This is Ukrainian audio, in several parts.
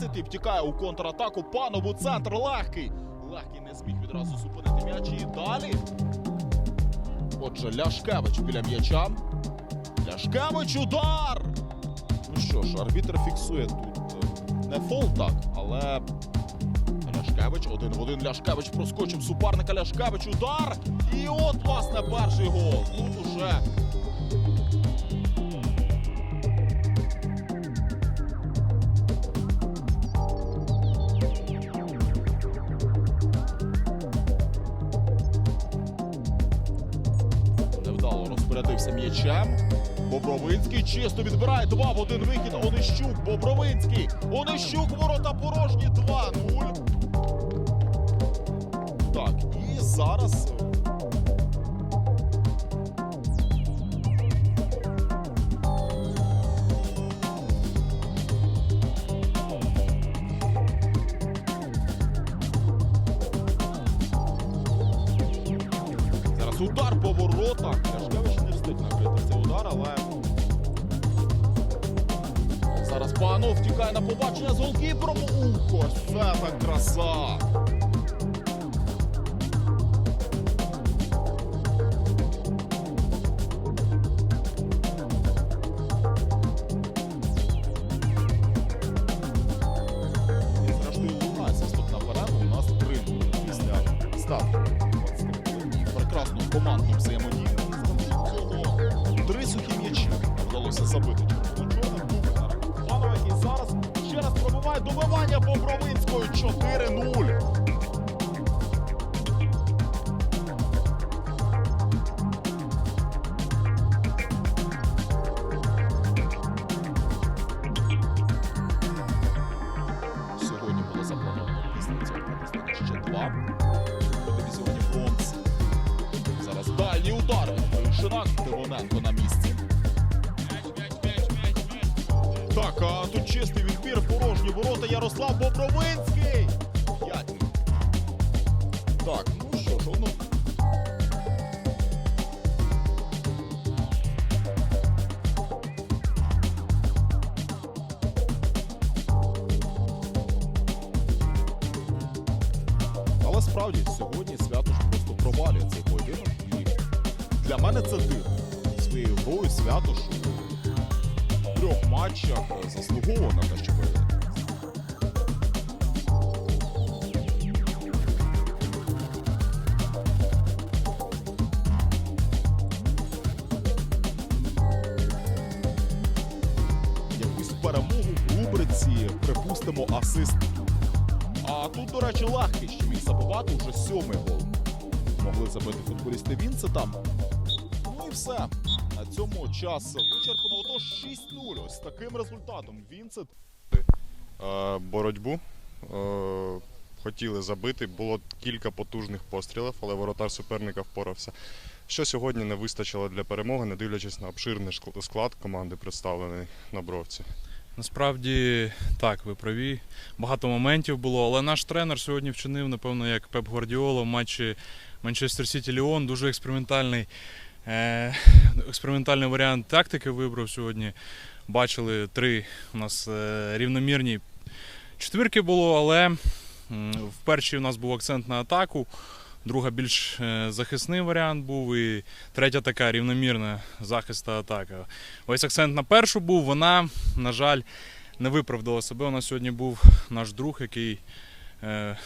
Інцитив втікає у контратаку. Панов у центр легкий. Легкий не зміг відразу зупинити м'яч і далі. Отже, Ляшкевич біля м'яча. Ляшкевич удар! Ну що ж, арбітр фіксує тут е, не фол так, але Ляшкевич один в один. Ляшкевич проскочив суперника. Ляшкевич удар. І от, власне, перший гол. Тут уже розпорядився м'ячем. Бобровинський чисто відбирає 2 в один вихід. Онищук, Бобровинський. Онищук, ворота порожні 2-0. Так, і. Зараз удар по воротах. Панов втікає на побачення з голкіпером. Ухо, це так краса. Прекрасну командну взаємодію. Три сухі м'ячі вдалося забити який зараз ще раз пробиває добивання Бобровинською 4-0. Сьогодні було заплановано після ще два у дивізіоні бронз. Зараз дальній удар Шинак. Тивоненко на місці. Так, а тут чистий відбір, порожні ворота Ярослав Бобровинський. П'ять. Так, ну що ж, ну. Але справді сьогодні свято ж просто провалює цей поєдинок. І для мене це дивно. Своєю грою свято ж трьох матчах заслуговував на те, щоб якусь перемогу в рубриці, припустимо, асист. А тут, до речі, легкий ще міг забивати вже сьомий гол. Могли забити футболісти Вінцета. Ну і все. На цьому час вичерпано. Отож 6-0. Ось таким результатом Вінцет е, боротьбу. Е, Хотіли забити, було кілька потужних пострілів, але воротар суперника впорався. Що сьогодні не вистачило для перемоги, не дивлячись на обширний склад команди, представлений на бровці. Насправді так, ви праві. Багато моментів було, але наш тренер сьогодні вчинив, напевно, як Пеп Гвардіола в матчі Манчестер Сіті Ліон. Дуже експериментальний, експериментальний варіант тактики вибрав сьогодні. Бачили три у нас е, рівномірні четвірки було, але в першій у нас був акцент на атаку. Друга більш е, захисний варіант був, і третя така рівномірна захист та атака. Ось акцент на першу був. Вона, на жаль, не виправдала себе. У нас сьогодні був наш друг, який е,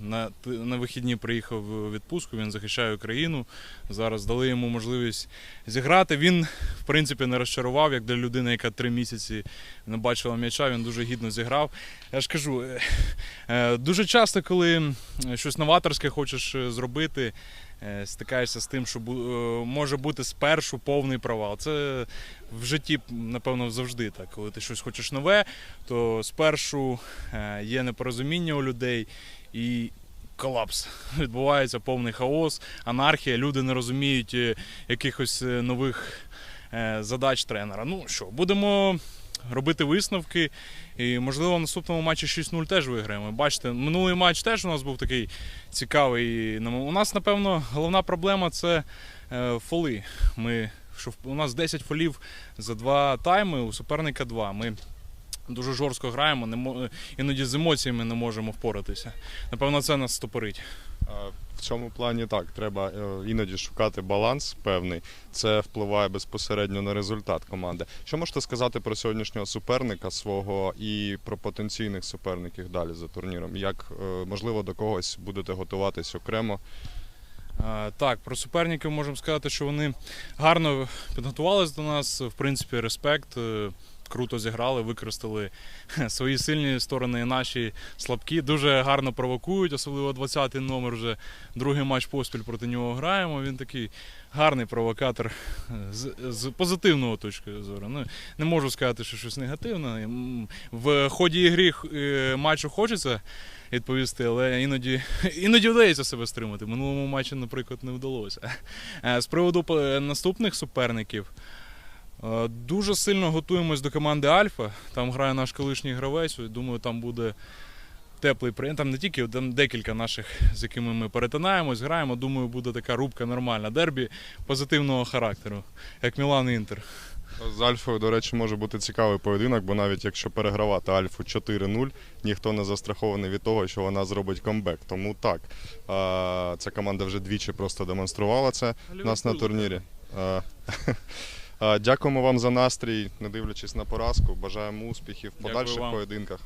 на, на вихідні приїхав в відпустку. Він захищає Україну. Зараз дали йому можливість зіграти. Він, в принципі, не розчарував, як для людини, яка три місяці не бачила м'яча. Він дуже гідно зіграв. Я ж кажу, е, е, дуже часто, коли щось новаторське хочеш е, зробити. Е, стикаєшся з тим, що е, може бути спершу повний провал. Це в житті, напевно, завжди так. Коли ти щось хочеш нове, то спершу е, є непорозуміння у людей і колапс. Відбувається повний хаос, анархія, люди не розуміють якихось нових задач тренера. Ну що, будемо робити висновки. І, можливо, в наступному матчі 6-0 теж виграємо. Бачите, минулий матч теж у нас був такий цікавий. Ну, У нас, напевно, головна проблема це е, фоли. Ми, що у нас 10 фолів за два тайми, у суперника 2. Ми дуже жорстко граємо, не іноді з емоціями не можемо впоратися. Напевно, це нас стопорить. Е, В цьому плані так, треба е, іноді шукати баланс певний. Це впливає безпосередньо на результат команди. Що можете сказати про сьогоднішнього суперника свого і про потенційних суперників далі за турніром? Як е, можливо до когось будете готуватись окремо? Е, Так, про суперників можемо сказати, що вони гарно підготувалися до нас. В принципі, респект. Круто зіграли, використали свої сильні сторони і наші слабкі. Дуже гарно провокують, особливо 20-й номер. Вже другий матч поспіль проти нього граємо. Він такий гарний провокатор з, з позитивного точки зору. Ну, не можу сказати, що щось негативне. В ході ігри е, матчу хочеться відповісти, але іноді, іноді вдається себе стримати. Минулому матчі, наприклад, не вдалося. Е, З приводу е, наступних суперників. Е, Дуже сильно готуємось до команди Альфа. Там грає наш колишній гравець. Думаю, там буде теплий прийом. Там не тільки там декілька наших, з якими ми перетинаємось, граємо. Думаю, буде така рубка нормальна. Дербі позитивного характеру, як Мілан Інтер. З Альфою, до речі, може бути цікавий поєдинок, бо навіть якщо перегравати Альфу 4-0, ніхто не застрахований від того, що вона зробить камбек. Тому так, ця команда вже двічі просто демонструвала це у нас на Ліверпуль, турнірі. Дякуємо вам за настрій, не дивлячись на поразку. Бажаємо успіхів в подальших вам. поєдинках.